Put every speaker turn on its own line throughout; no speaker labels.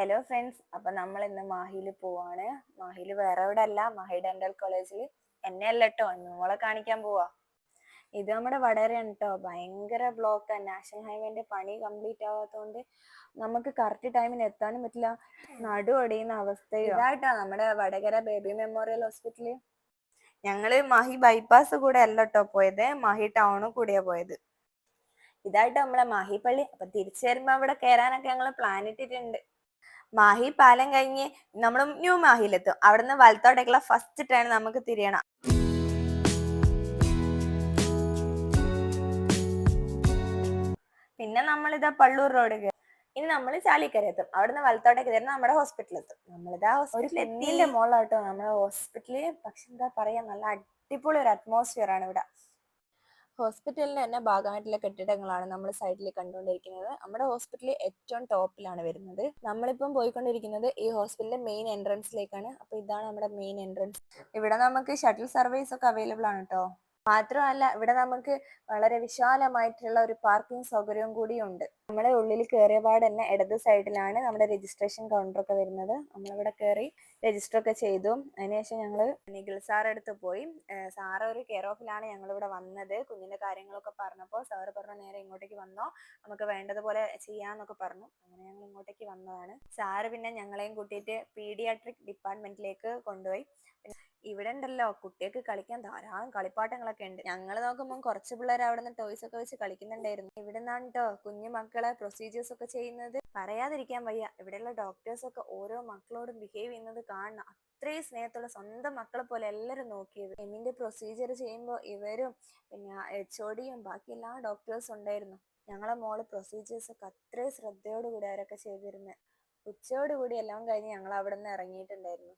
Hello friends അപ്പൊ നമ്മൾ ഇന്ന് മാഹിയിൽ പോവാണ്. മാഹിയിൽ വേറെ എവിടെ അല്ല. മാഹി ഡെന്റൽ കോളേജിൽ എന്നെ അല്ല കേട്ടോ നിങ്ങളെ കാണിക്കാൻ പോവാ. ഇത് നമ്മുടെ വടരയാണ് കേട്ടോ ഭയങ്കര ബ്ലോക്ക് നാഷണൽ ഹൈവേന്റെ പണി കംപ്ലീറ്റ് ആവാത്തതുകൊണ്ട് നമുക്ക് കറക്റ്റ് ടൈമിന് എത്താനും പറ്റില്ല. നടു ഒടിയുന്ന അവസ്ഥ ഇതായിട്ടോ നമ്മുടെ വടകര ബേബി മെമ്മോറിയൽ ഹോസ്പിറ്റൽ ഞങ്ങൾ മാഹി ബൈപ്പാസ് കൂടെ അല്ല കേട്ടോ പോയത്. മാഹി ടൗണിൽ കൂടിയാ പോയത്. ഇതായിട്ട് നമ്മളെ മാഹി പള്ളി അപ്പൊ തിരിച്ചു വരുമ്പോ അവിടെ കയറാനൊക്കെ ഞങ്ങൾ പ്ലാൻ ഇട്ടിട്ടുണ്ട്. മാഹി പാലം കഴിഞ്ഞ് നമ്മൾ ന്യൂ മാഹിയിലെത്തും. അവിടുന്ന് വലത്തോട്ടേക്കുള്ള ഫസ്റ്റ് ട്രെയിൻ നമുക്ക് തിരിയണം. പിന്നെ നമ്മളിതാ പള്ളൂർ റോഡ് കയറി ഇനി നമ്മൾ ചാലിക്കര എത്തും അവിടുന്ന് വലത്തോട്ടേക്ക് തരുന്ന നമ്മുടെ ഹോസ്പിറ്റലിൽ എത്തും നമ്മളിതാ ഹോസ്പിറ്റലിൽ എത്തിയില്ല മോളാട്ടോ നമ്മുടെ ഹോസ്പിറ്റലിൽ പക്ഷെ എന്താ പറയാ നല്ല അടിപൊളി ഒരു അറ്റ്മോസ്ഫിയർ ആണ് ഇവിടെ. ഹോസ്പിറ്റലിന്റെ തന്നെ ഭാഗമായിട്ടുള്ള കെട്ടിടങ്ങളാണ് നമ്മൾ സൈഡിൽ കണ്ടുകൊണ്ടിരിക്കുന്നത്. നമ്മുടെ ഹോസ്പിറ്റൽ ഏറ്റവും ടോപ്പിലാണ് വരുന്നത്. നമ്മളിപ്പം പോയിക്കൊണ്ടിരിക്കുന്നത് ഈ ഹോസ്പിറ്റലിന്റെ മെയിൻ എൻട്രൻസിലേക്കാണ് അപ്പൊ ഇതാണ് നമ്മുടെ മെയിൻ എൻട്രൻസ് ഇവിടെ നമുക്ക് ഷട്ടിൽ സർവീസ് ഒക്കെ അവൈലബിൾ ആണ് കേട്ടോ മാത്രമല്ല ഇവിടെ നമുക്ക് വളരെ വിശാലമായിട്ടുള്ള ഒരു പാർക്കിംഗ് സൗകര്യവും കൂടി ഉണ്ട്. നമ്മുടെ ഉള്ളിൽ കയറിയ പാട് തന്നെ ഇടത് സൈഡിലാണ് നമ്മുടെ രജിസ്ട്രേഷൻ കൗണ്ടർ ഒക്കെ വരുന്നത്. നമ്മളിവിടെ കയറി രജിസ്റ്റർ ഒക്കെ ചെയ്തു. അതിനുശേഷം ഞങ്ങൾ നിഖിൽ സാർ അടുത്ത് പോയി. സാറ് ഒരു കെയർ ഓഫിലാണ് ഞങ്ങൾ ഇവിടെ വന്നത്. കുഞ്ഞിന്റെ കാര്യങ്ങളൊക്കെ പറഞ്ഞപ്പോൾ സാറ് പറഞ്ഞു നേരെ ഇങ്ങോട്ടേക്ക് വന്നോ നമുക്ക് വേണ്ടതുപോലെ ചെയ്യാന്നൊക്കെ പറഞ്ഞു. അങ്ങനെ ഞങ്ങൾ ഇങ്ങോട്ടേക്ക് വന്നതാണ്. സാറ് പിന്നെ ഞങ്ങളെയും കൂട്ടിയിട്ട് പീഡിയാട്രിക് ഡിപ്പാർട്ട്മെന്റിലേക്ക് കൊണ്ടുപോയി. ഇവിടെ ഉണ്ടല്ലോ കുട്ടികൾക്ക് കളിക്കാൻ ധാരാളം കളിപ്പാട്ടങ്ങളൊക്കെ ഉണ്ട്. ഞങ്ങൾ നോക്കുമ്പോൾ കുറച്ച് പിള്ളേർ അവിടെ നിന്ന് ടോയ്സ് ഒക്കെ വെച്ച് കളിക്കുന്നുണ്ടായിരുന്നു. ഇവിടെ നിന്നാണ് കേട്ടോ കുഞ്ഞു മക്കളെ പ്രൊസീജിയേഴ്സ് ഒക്കെ ചെയ്യുന്നത്. പറയാതിരിക്കാൻ വയ്യ. ഇവിടെയുള്ള ഡോക്ടേഴ്സ് ഒക്കെ ഓരോ മക്കളോടും ബിഹേവ് ചെയ്യുന്നത് കാണണം. അത്രയും സ്നേഹത്തോടെ സ്വന്തം മക്കളെ പോലെ എല്ലാവരും നോക്കിയത്. എമ്മിന്റെ പ്രൊസീജിയർ ചെയ്യുമ്പോൾ ഇവരും പിന്നെ എച്ച് ഒ ഡിയും ബാക്കി എല്ലാ ഡോക്ടേഴ്സും ഉണ്ടായിരുന്നു. ഞങ്ങളെ മോൾ പ്രൊസീജിയേഴ്സ് ഒക്കെ അത്രയും ശ്രദ്ധയോടുകൂടി അവരൊക്കെ ചെയ്തിരുന്നത് ഉച്ചയോടുകൂടി എല്ലാം കഴിഞ്ഞ് ഞങ്ങൾ അവിടെ നിന്ന് ഇറങ്ങിയിട്ടുണ്ടായിരുന്നു.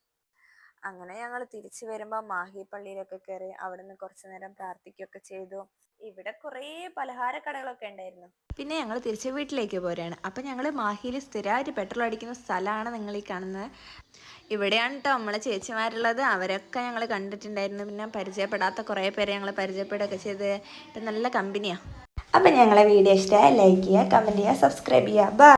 അങ്ങനെ ഞങ്ങൾ തിരിച്ചു വരുമ്പോൾ മാഹി പള്ളിയിലൊക്കെ കയറി അവിടുന്ന് കുറച്ചു നേരം പ്രാർത്ഥിക്കുകയൊക്കെ ചെയ്തു. ഇവിടെ കുറേ പലഹാര കടകളൊക്കെ ഉണ്ടായിരുന്നു.
പിന്നെ ഞങ്ങൾ തിരിച്ച് വീട്ടിലേക്ക് പോരുകയാണ് അപ്പം ഞങ്ങൾ മാഹിയിൽ സ്ഥിരമായിട്ട് പെട്രോൾ അടിക്കുന്ന സ്ഥലമാണ് നിങ്ങൾ ഈ കാണുന്നത്. ഇവിടെയാണ് കേട്ടോ നമ്മളെ ചേച്ചിമാരുള്ളത്. അവരൊക്കെ ഞങ്ങൾ കണ്ടിട്ടുണ്ടായിരുന്നു. പിന്നെ പരിചയപ്പെടാത്ത കുറേ പേരെ ഞങ്ങൾ പരിചയപ്പെടുകയൊക്കെ ചെയ്ത്. ഇപ്പം നല്ല കമ്പനിയാണ് അപ്പം ഞങ്ങളെ വീഡിയോ ഇഷ്ടമായ ലൈക്ക് ചെയ്യുക കമന്റ് ചെയ്യുക സബ്സ്ക്രൈബ് ചെയ്യുക. ബൈ